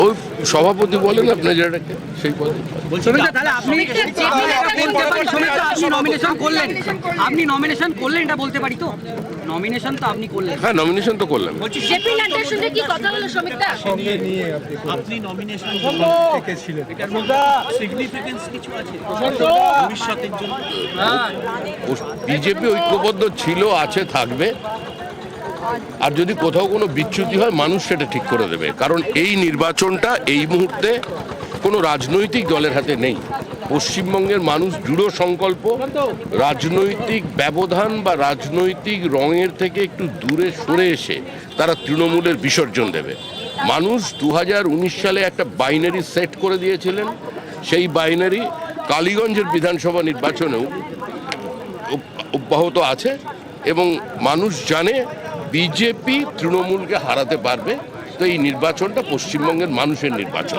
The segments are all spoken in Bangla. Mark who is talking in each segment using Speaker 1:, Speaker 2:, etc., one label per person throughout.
Speaker 1: ওই সভাপতি বলেন আপনি যেটাকে সেই পদে।
Speaker 2: আপনি নমিনেশন করলেন। আপনি নমিনেশন করলেন এটা বলতে পারি তো? নমিনেশন তো আপনি করলেন।
Speaker 1: হ্যাঁ নমিনেশন তো করলাম।
Speaker 3: জেপি নাড্ডার সঙ্গে কি কথা হলো সমিতা
Speaker 4: সঙ্গে নিয়ে আপনি কোন
Speaker 5: আপনি নমিনেশন
Speaker 4: থেকে
Speaker 5: সিগনিফিকেন্স কিছু আছে? ভবিষ্যতের জন্য?
Speaker 1: বিজেপি ঐক্যবদ্ধ ছিল আছে থাকবে। আর যদি কোথাও কোনো বিচ্যুতি হয়, মানুষ সেটা ঠিক করে দেবে। কারণ এই নির্বাচনটা এই মুহূর্তে কোনো রাজনৈতিক দলের হাতে নেই। পশ্চিমবঙ্গের মানুষ দৃঢ় সংকল্প, রাজনৈতিক ব্যবধান বা রাজনৈতিক রঙের থেকে একটু দূরে সরে এসে তারা তৃণমূলের বিসর্জন দেবে। মানুষ দু হাজার উনিশ সালে একটা বাইনারি সেট করে দিয়েছিলেন। সেই বাইনারি কালীগঞ্জের বিধানসভা নির্বাচনেও অব্যাহত আছে এবং মানুষ জানে বিজেপি তৃণমূলকে হারাতে পারবে তো এই নির্বাচনটা পশ্চিমবঙ্গের মানুষের নির্বাচন।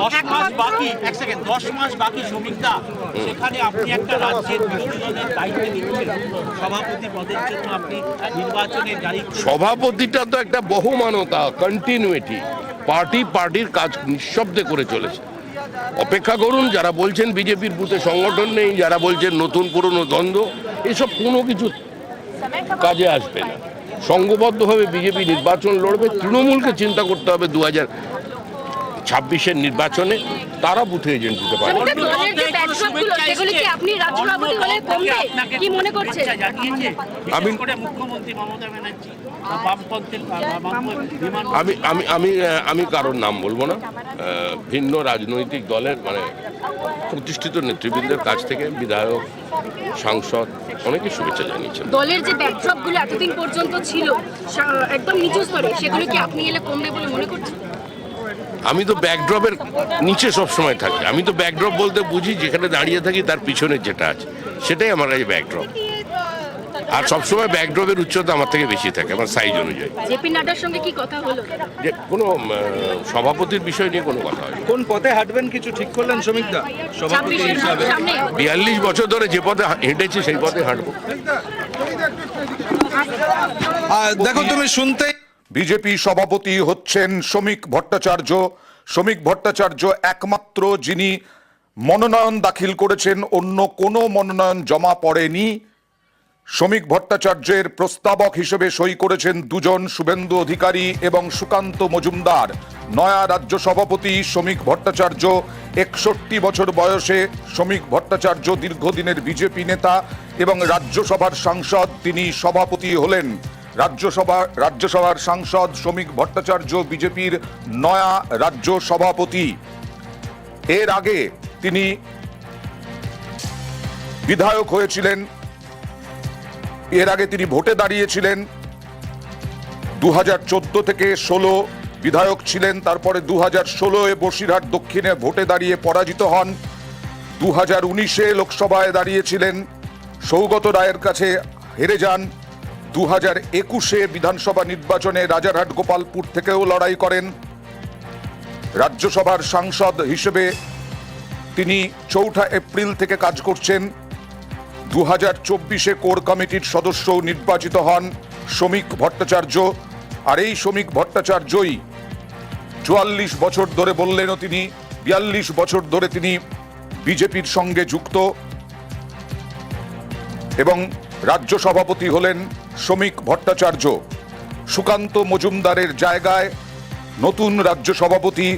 Speaker 1: সভাপতিটা তো একটা বহুমানতা কন্টিনিউটি পার্টি পার্টির কাজ নিঃশব্দে করে চলেছে। অপেক্ষা করুন যারা বলছেন বিজেপির বুথে সংগঠন নেই যারা বলছেন নতুন পুরনো দ্বন্দ্ব এসব কোনো কিছু কাজে আসবে না। সংঘবদ্ধভাবে বিজেপি নির্বাচন লড়বে, তৃণমূলকে চিন্তা করতে হবে দু হাজার ছাব্বিশের নির্বাচনে, তারা বুথে এজেন্ট দিতে পারে।
Speaker 3: সমিতা দলের যে ব্যাকড্রপগুলো সেগুলো কি আপনি রাজ্য সভাপতি হলে কমবে কি মনে করছেন
Speaker 1: আমি-
Speaker 5: মুখ্যমন্ত্রী মমতা ব্যানার্জি
Speaker 1: আমি আমি আমি আমি কারোর নাম বলব না। ভিন্ন রাজনৈতিক দলের মানে প্রতিষ্ঠিত নেতৃবৃন্দের কাছ থেকে বিধায়ক সাংসদ অনেকে শুভেচ্ছা জানিয়েছেন।
Speaker 3: দলের যে ব্যাকড্রপগুলো এতদিন পর্যন্ত ছিল একদম নিচু স্তরে সেগুলো কি আপনি এলে কমবে বলে মনে করছেন?
Speaker 1: আমি তো ব্যাকড্রপের নিচে সব সময় থাকি। আমি তো ব্যাকড্রপ বলতে বুঝি যেখানে দাঁড়িয়ে থাকি তার পিছনে যেটা আছে। সেটাই আমার কাছে ব্যাকড্রপ আর সবসময় ব্যাকড্রপের উচ্চতা আমার থেকে বেশি থাকে আমার সাইজ অনুযায়ী।
Speaker 3: জেপি নাড্ডার সঙ্গে কি কথা হলো?
Speaker 1: যে কোনো সভাপতির বিষয় নিয়ে কোনো কথা হয়
Speaker 4: কোন পথে হাঁটবেন কিছু ঠিক করলেন শ্রমিকদা সভাপতি হিসাবে।
Speaker 1: বিয়াল্লিশ বছর ধরে যে পথে হেঁটেছি সেই পথে হাঁটবো।
Speaker 4: আর দেখো তুমি শুনতেই
Speaker 6: বিজেপি সভাপতি হচ্ছেন শ্রমিক ভট্টাচার্য। শ্রমিক ভট্টাচার্য একমাত্র যিনি মনোনয়ন দাখিল করেছেন, অন্য কোনো মনোনয়ন জমা পড়েনি। শ্রমিক ভট্টাচার্যের প্রস্তাবক হিসেবে সই করেছেন দুজন শুভেন্দু অধিকারী এবং সুকান্ত মজুমদার। নয়া রাজ্য সভাপতি শ্রমিক ভট্টাচার্য, একষট্টি বছর বয়সে শ্রমিক ভট্টাচার্য, দীর্ঘদিনের বিজেপি নেতা এবং রাজ্যসভার সাংসদ, তিনি সভাপতি হলেন। রাজ্যসভা, রাজ্যসভার সাংসদ, শ্রমিক ভট্টাচার্য, বিজেপির নয়া রাজ্য সভাপতি। এর আগে তিনি বিধায়ক হয়েছিলেন। এর আগে তিনি ভোটে দাঁড়িয়েছিলেন। দু হাজার চোদ্দ থেকে ষোলো বিধায়ক ছিলেন, তারপরে দু হাজার ষোলোয় বসিরহাট দক্ষিণে ভোটে দাঁড়িয়ে পরাজিত হন। দু হাজার উনিশে লোকসভায় দাঁড়িয়েছিলেন। সৌগত রায়ের কাছে হেরে যান। দু হাজার একুশে বিধানসভা নির্বাচনে রাজারহাট গোপালপুর থেকেও লড়াই করেন রাজ্যসভার সাংসদ হিসেবে তিনি চৌঠা এপ্রিল থেকে কাজ করছেন। দু হাজার চব্বিশে কোর কমিটির সদস্য নির্বাচিত হন শ্রমিক ভট্টাচার্য। আর এই শ্রমিক ভট্টাচার্যই চুয়াল্লিশ বছর ধরে বললেনও তিনি, বিয়াল্লিশ বছর ধরে তিনি বিজেপির সঙ্গে যুক্ত এবং রাজ্য সভাপতি হলেন শ্রমিক ভট্টাচার্য, সুকান্ত মজুমদারের জায়গায় নতুন রাজ্য সভাপতি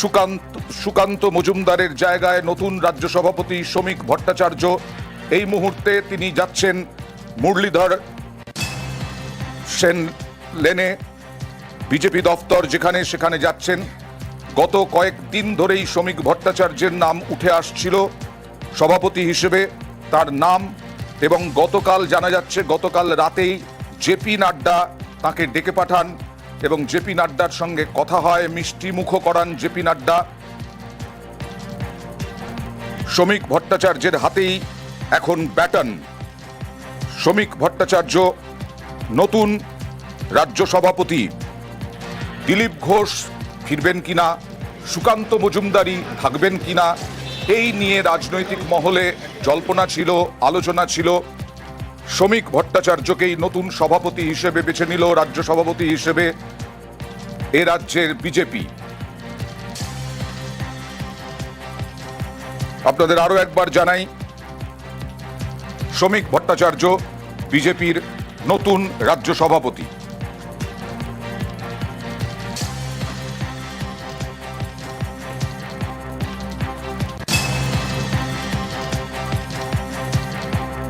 Speaker 6: সুকান্ত সুকান্ত মজুমদারের জায়গায় নতুন রাজ্য সভাপতি শ্রমিক ভট্টাচার্য। এই মুহূর্তে তিনি যাচ্ছেন মুরলীধর সেন লেনে, বিজেপি দফতর যেখানে সেখানে যাচ্ছেন। গত কয়েকদিন ধরেই শ্রমিক ভট্টাচার্যের নাম উঠে আসছিল। সভাপতি হিসেবে তার নাম এবং গতকাল জানা যাচ্ছে, গতকাল রাতেই জেপি নাড্ডা তাকে ডেকে পাঠান এবং জেপি নাড্ডার সঙ্গে কথা হয়। মিষ্টি মুখ করান জেপি নাড্ডা। শ্রমিক ভট্টাচার্যের হাতেই এখন ব্যাটন। শ্রমিক ভট্টাচার্য, নতুন রাজ্য সভাপতি। দিলীপ ঘোষ ফিরবেন কিনা? সুকান্ত মজুমদারি থাকবেন কিনা? এই নিয়ে রাজনৈতিক মহলে জল্পনা ছিল, আলোচনা ছিল। শ্রমিক ভট্টাচার্যকেই নতুন সভাপতি হিসেবে বেছে নিল রাজ্য সভাপতি হিসেবে এ রাজ্যের বিজেপি। আপনাদের আরও একবার জানাই, শ্রমিক ভট্টাচার্য বিজেপির নতুন রাজ্য সভাপতি।